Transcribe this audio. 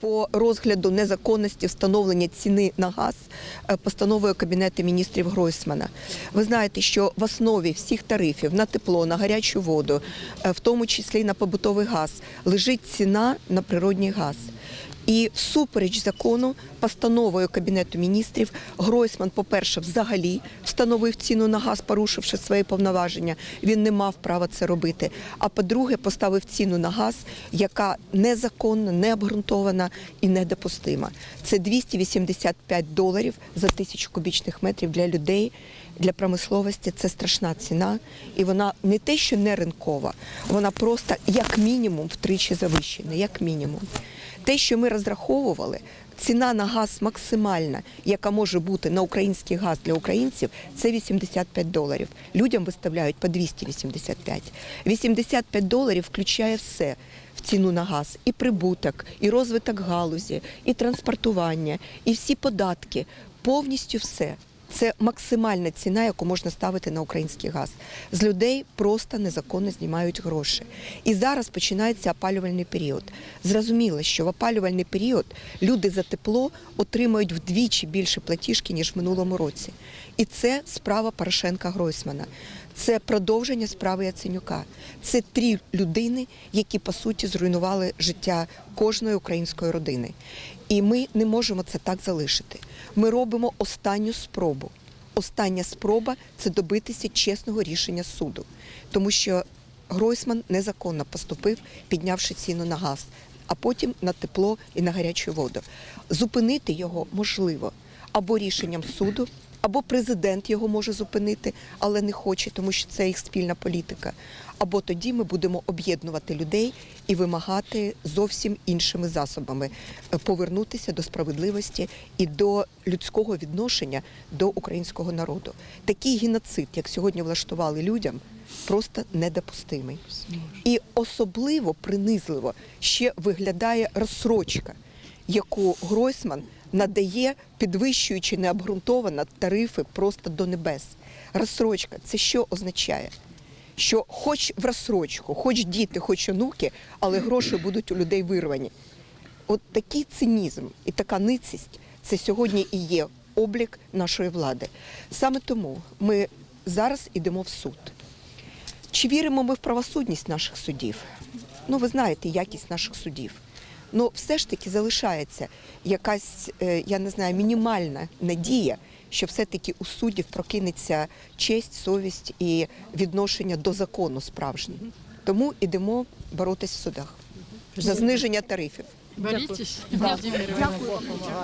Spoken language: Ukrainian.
по розгляду незаконності встановлення ціни на газ е, постановою Кабінету міністрів Гройсмана. Ви знаєте, що в основі всіх тарифів на тепло, на гарячу воду, е, в тому числі на побутовий газ, лежить ціна на природній газ. І всупереч закону, постановою Кабінету міністрів, Гройсман, по-перше, взагалі встановив ціну на газ, порушивши свої повноваження. Він не мав права це робити. А по-друге, поставив ціну на газ, яка незаконна, необґрунтована і недопустима. Це 285 доларів за тисячу кубічних метрів для людей. Для промисловості це страшна ціна, і вона не те, що не ринкова, вона просто як мінімум втричі завищена, як мінімум. Те, що ми розраховували, ціна на газ максимальна, яка може бути на український газ для українців, це 85 доларів. Людям виставляють по 285. 85 доларів включає все в ціну на газ, і прибуток, і розвиток галузі, і транспортування, і всі податки, повністю все. Це максимальна ціна, яку можна ставити на український газ. З людей просто незаконно знімають гроші. І зараз починається опалювальний період. Зрозуміло, що в опалювальний період люди за тепло отримають вдвічі більше платіжки, ніж в минулому році. І це справа Порошенка Гройсмана. Це продовження справи Яценюка. Це три людини, які по суті зруйнували життя кожної української родини. І ми не можемо це так залишити. Ми робимо останню спробу. Остання спроба це добитися чесного рішення суду, тому що Гройсман незаконно поступив, піднявши ціну на газ, а потім на тепло і на гарячу воду. Зупинити його можливо або рішенням суду, або президент його може зупинити, але не хоче, тому що це їх спільна політика. Або тоді ми будемо об'єднувати людей і вимагати зовсім іншими засобами е, повернутися до справедливості і до людського відношення до українського народу. Такий геноцид, як сьогодні влаштували людям, просто недопустимий. І особливо принизливо ще виглядає розсрочка, яку Гройсман надає, підвищуючи необґрунтовано тарифи просто до небес. Розсрочка це що означає? Що хоч в розсрочку, хоч діти, хоч онуки, але гроші будуть у людей вирвані. От такий цинізм і така ницість це сьогодні і є облік нашої влади. Саме тому ми зараз йдемо в суд. Чи віримо ми в правосудність наших судів? Ну, ви знаєте, якість наших судів. Ну, все ж таки залишається якась, е, я не знаю, мінімальна надія, що все-таки у суддів прокинеться честь, совість і відношення до закону справжнє. Тому йдемо боротись в судах за зниження тарифів. Боритесь, Владимир Иванович.